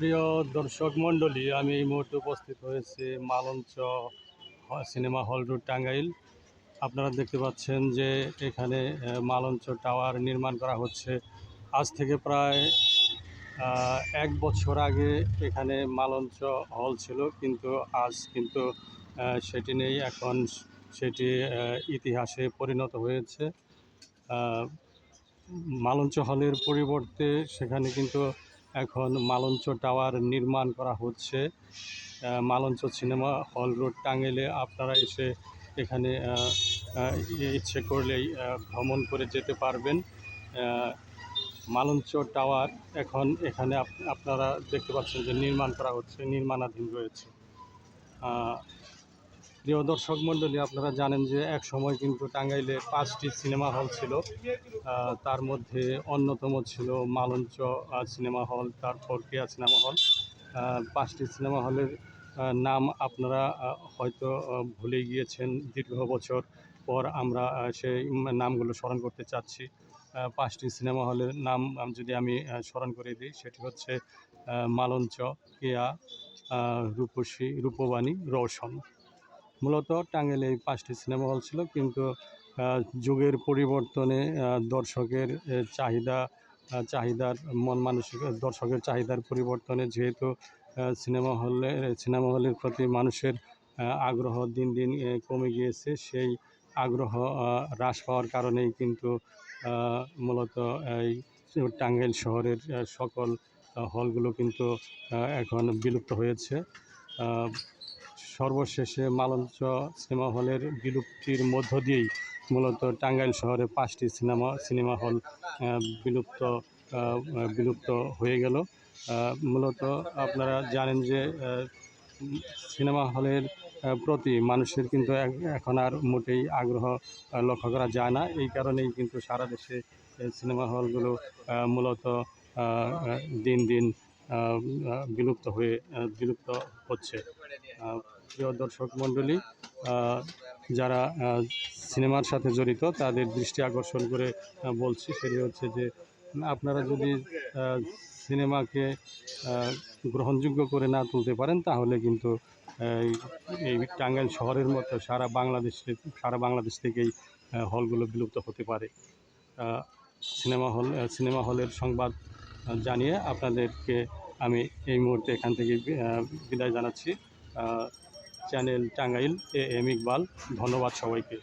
প্রিয় দর্শক মণ্ডলী, আমি এই মুহূর্তে উপস্থিত হয়েছি Malancha cinema hall road, Tangail. আপনারা দেখতে পাচ্ছেন যে এখানে মালঞ্চ টাওয়ার নির্মাণ করা হচ্ছে। আজ থেকে প্রায় এক বছর আগে এখানে মালঞ্চ হল ছিল, কিন্তু আজ কিন্তু সেটি নেই। এখন সেটি ইতিহাসে পরিণত হয়েছে। মালঞ্চ হলের পরিবর্তে সেখানে কিন্তু এখন মালঞ্চ টাওয়ার নির্মাণ করা হচ্ছে। মালঞ্চ সিনেমা হল রোড টাঙ্গাইলে আপনারা এসে এখানে ইচ্ছে করলেই ভ্রমণ করে যেতে পারবেন। মালঞ্চ টাওয়ার এখন এখানে আপ- আপনারা দেখতে পাচ্ছেন যে নির্মাণ করা হচ্ছে, নির্মাণাধীন রয়েছে। প্রিয় দর্শক মণ্ডলী, আপনারা জানেন যে এক সময় কিন্তু টাঙ্গাইলে পাঁচটি সিনেমা হল ছিল। তার মধ্যে অন্যতম ছিল মালঞ্চ সিনেমা হল, তারপর কেয়া সিনেমা হল। পাঁচটি সিনেমা হলের নাম আপনারা হয়তো ভুলে গিয়েছেন। দীর্ঘ বছর পর আমরা সেই নামগুলো স্মরণ করতে চাচ্ছি। পাঁচটি সিনেমা হলের নাম যদি আমি স্মরণ করে দিই, সেটি হচ্ছে মালঞ্চ, কেয়া রূপসী, রূপবাণী রৌশন মূলত টাঙ্গাইলে এই পাঁচটি সিনেমা হল ছিল, কিন্তু যুগের পরিবর্তনে দর্শকের চাহিদা চাহিদার, মন মানসিক, দর্শকের চাহিদার পরিবর্তনে যেহেতু সিনেমা হলে, সিনেমা হলের প্রতি মানুষের আগ্রহ দিন দিন কমে গিয়েছে, সেই আগ্রহ হ্রাস পাওয়ার কারণেই কিন্তু মূলত এই টাঙ্গাইল শহরের সকল হলগুলো কিন্তু এখন বিলুপ্ত হয়েছে। সর্বশেষে মালঞ্চ সিনেমা হলের বিলুপ্তির মধ্য দিয়েই মূলত টাঙ্গাইল শহরে পাঁচটি সিনেমা সিনেমা হল বিলুপ্ত বিলুপ্ত হয়ে গেল। মূলত আপনারা জানেন যে সিনেমা হলের প্রতি মানুষের কিন্তু এখন আর মোটেই আগ্রহ লক্ষ্য করা যায় না। এই কারণেই কিন্তু সারা দেশে সিনেমা হলগুলো মূলত দিন দিন বিলুপ্ত হয়ে বিলুপ্ত হচ্ছে। প্রিয় দর্শক মণ্ডলী যারা সিনেমার সাথে জড়িত, তাদের দৃষ্টি আকর্ষণ করে বলছি সেটি হচ্ছে যে, আপনারা যদি সিনেমাকে গ্রহণযোগ্য করে না তুলতে পারেন, তাহলে কিন্তু এই টাঙ্গাইল শহরের মতো সারা বাংলাদেশে সারা বাংলাদেশ থেকেই হলগুলো বিলুপ্ত হতে পারে। সিনেমা হল সিনেমা হলের সংবাদ জানিয়ে আপনাদেরকে আমি এই মুহূর্তে এখান থেকে বিদায় জানাচ্ছি। Channel Tangail A M Iqbal. ধন্যবাদ সবাইকে।